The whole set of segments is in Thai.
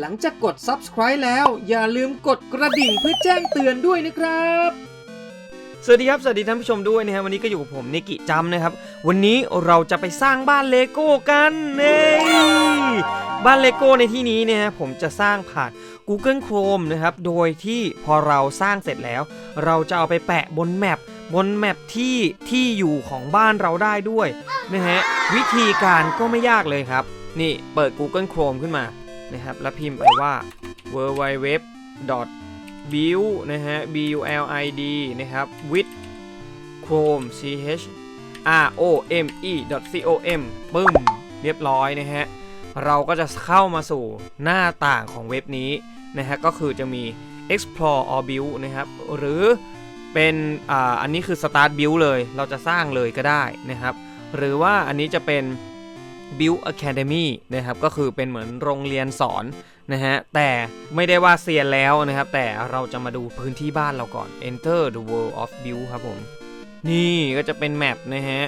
หลังจากกด subscribe แล้วอย่าลืมกดกระดิ่งเพื่อแจ้งเตือนด้วยนะครับ สวัสดีครับ สวัสดีท่านผู้ชมด้วยนะครับวันนี้ก็อยู่กับผมนิกิจำนะครับ วันนี้เราจะไปสร้างบ้านเลโก้กันเน่บ้านเลโก้ในที่นี้เนี่ยผมจะสร้างผ่าน Google Chrome นะครับ โดยที่พอเราสร้างเสร็จแล้ว เราจะเอาไปแปะบนแมปบนแมปที่ที่อยู่ของบ้านเราได้ด้วยนะฮะวิธีการก็ไม่ยากเลยครับ นี่เปิด Google Chrome ขึ้นมา นะครับ แล้วพิมพ์ไปว่า w w w build นะฮะ b u l i d นะครับ with chrome c h r o m e c o m ปึ้ม เรียบร้อยนะฮะ เราก็จะเข้ามาสู่หน้าต่างของเว็บนี้นะฮะ ก็คือจะมี explore or build นะครับ หรือเป็นอ่าอันนี้คือ start build เลย เราจะสร้างเลยก็ได้นะครับ หรือว่าอันนี้จะเป็น build academy นะครับก็คือเป็นเหมือนโรงเรียนสอนนะฮะแต่ไม่ได้ว่าเซียนแล้วนะครับ แต่เราจะมาดูพื้นที่บ้านเราก่อน enter the world of build ครับผม นี่ก็จะเป็นแมปนะฮะ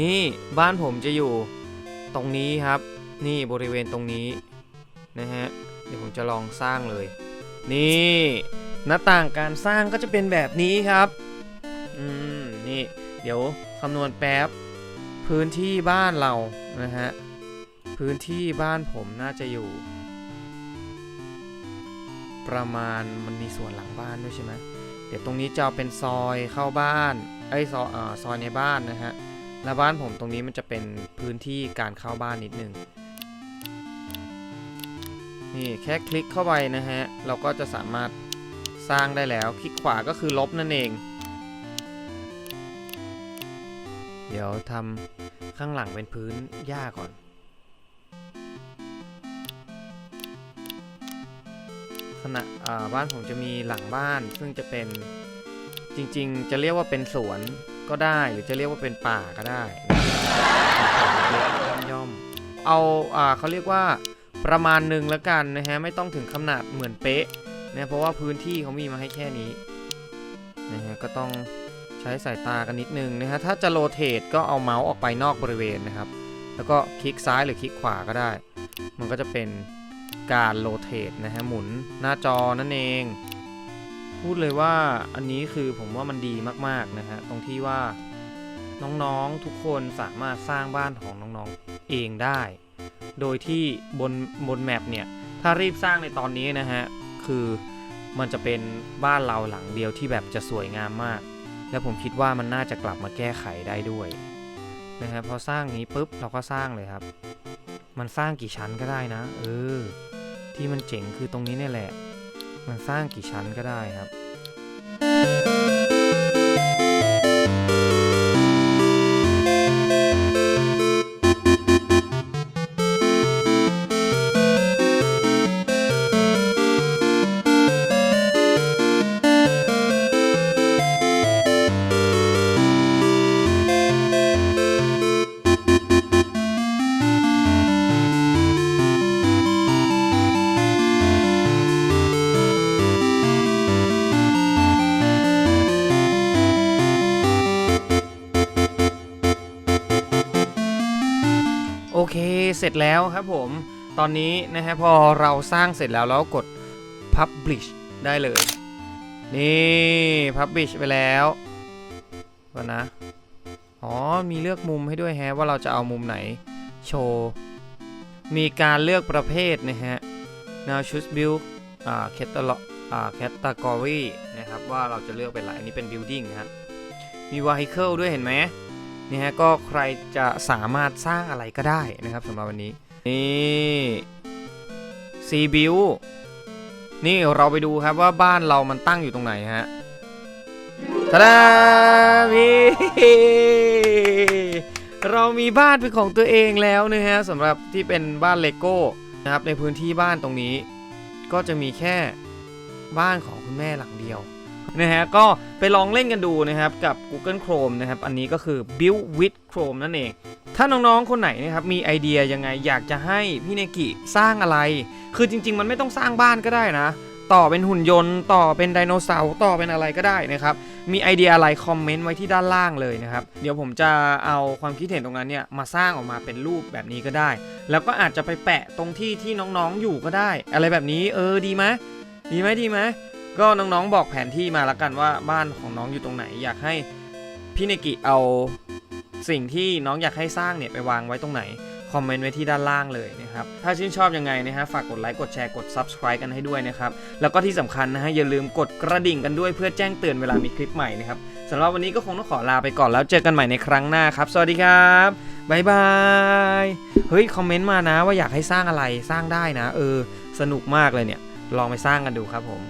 นี่บ้านผมจะอยู่ตรงนี้ครับ นี่บริเวณตรงนี้นะฮะเดี๋ยวผมจะลองสร้างเลย นี่หน้าต่างการสร้างก็จะเป็นแบบนี้ครับอืมนี่เดี๋ยวคำนวณแป๊บ พื้นที่บ้านเรานะฮะ พื้นที่บ้านผมน่าจะอยู่ ประมาณมันมีสวนหลังบ้านด้วยใช่ไหมเดี๋ยวตรงนี้จะเเป็นซอยเข้าบ้านไอ้ซอยอ่าซอยในบ้านนะฮะแล้วบ้านผมตรงนี้มันจะเป็นพื้นที่การเข้าบ้านนิดนึงนี่แค่คลิกเข้าไปนะฮะ เราก็จะสามารถสร้างได้แล้ว คลิกขวาก็คือลบนั่นเอง เดี๋ยวทำข้างหลังเป็นพื้นหญ้าก่อน ขณะบ้านผมจะมีหลังบ้านซึ่งจะเป็นจริง ๆ จะเรียกว่าเป็นสวนก็ได้หรือจะเรียกว่าเป็นป่าก็ได้ย่อมเอาอ่าเขาเรียกว่าประมาณหนึ่งแล้วกันนะฮะไม่ต้องถึงขนาดเหมือนเป๊ะนะเพราะว่าพื้นที่เขามีมาให้แค่นี้นะฮะก็ต้อง ใช้สายตากันนิดนึงนะฮะถ้าจะโรเตทก็เอาเมาส์ออกไปนอกบริเวณนะครับ แล้วก็คลิกซ้ายหรือคลิกขวาก็ได้ มันก็จะเป็นการโรเตทนะฮะหมุนหน้าจอนั่นเอง พูดเลยว่าอันนี้คือผมว่ามันดีมากๆนะฮะตรงที่ว่าน้องๆทุกคนสามารถสร้างบ้านของน้องๆเองได้ โดยที่บนบนแมปเนี่ยถ้ารีบสร้างในตอนนี้นะฮะคือมันจะเป็นบ้านเราหลังเดียวที่แบบจะสวยงามมาก และผมคิดว่ามันน่าจะกลับมาแก้ไขได้ด้วยนะครับพอสร้างนี้ปุ๊บเราก็สร้างเลยครับ มันสร้างกี่ชั้นก็ได้นะ เออ ที่มันเจ๋งคือตรงนี้นี่แหละ มันสร้างกี่ชั้นก็ได้ครับ เคเสร็จแล้วครับผม ตอนนี้นะฮะพอเราสร้างเสร็จแล้วเราก็กด publish ได้เลย นี่ publish ไปแล้วก่อนนะ อ๋อ มีเลือกมุมให้ด้วยแฮะว่าเราจะเอามุมไหนโชว์ มีการเลือกประเภทนะฮะ now choose build อ่า catalog อ่า category นะครับว่าเราจะเลือกเป็นอะไรอันนี้เป็น building นะฮะมี vehicle ด้วยเห็นไหม นี่ฮะก็ใครจะสามารถสร้างอะไรก็ได้นะครับสำหรับวันนี้นี่ซีบิวนี่เราไปดูครับว่าบ้านเรามันตั้งอยู่ตรงไหนฮะทาดามีเรามีบ้านเป็นของตัวเองแล้วนะฮะสำหรับที่เป็นบ้านเลโก้นะครับในพื้นที่บ้านตรงนี้ ก็จะมีแค่บ้านของคุณแม่หลังเดียว นะฮะก็ไปลองเล่นกันดูนะครับกับ Google Chrome นะครับอันนี้ก็คือ Build with Chrome นั่นเอง ถ้าน้องๆ คนไหนนะครับมีไอเดียยังไงอยากจะให้พี่เนกิสร้างอะไร คือจริง ๆ มันไม่ต้องสร้างบ้านก็ได้นะ ต่อเป็นหุ่นยนต์ ต่อเป็นไดโนเสาร์ต่อเป็นอะไรก็ได้นะครับมีไอเดียอะไรคอมเมนต์ไว้ที่ด้านล่างเลยนะครับ เดี๋ยวผมจะเอาความคิดเห็นตรงนั้นเนี่ยมาสร้างออกมาเป็นรูปแบบนี้ก็ได้ แล้วก็อาจจะไปแปะตรงที่ที่น้องๆอยู่ก็ได้ อะไรแบบนี้เออดีไหมดีไหมดีไหม ก็น้องๆบอกแผนที่มาล้วกันว่าบ้านของน้องอยู่ตรงไหน อยากให้พี่เนกิเอาสิ่งที่น้องอยากให้สร้างเนี่ยไปวางไว้ตรงไหน คอมเมนต์ไว้ที่ด้านล่างเลยนะครับ ถ้าชื่นชอบยังไงนะฮะฝากกดไลค์กดแชร์กด Subscribe กันให้ด้วยนะครับ แล้วก็ที่สำคัญนะฮะอย่าลืมกดกระดิ่งกันด้วยเพื่อแจ้งเตือนเวลามีคลิปใหม่นะครับสำหรับวันนี้ก็คงต้องขอลาไปก่อนแล้วเจอกันใหม่ในครั้งหน้าครับ สวัสดีครับบ๊ายบายเฮ้ยคอมเมนต์มานะว่าอยากให้สร้างอะไรสร้างได้นะ เออ สนุกมากเลยเนี่ย ลองไปสร้างกันดูครับผม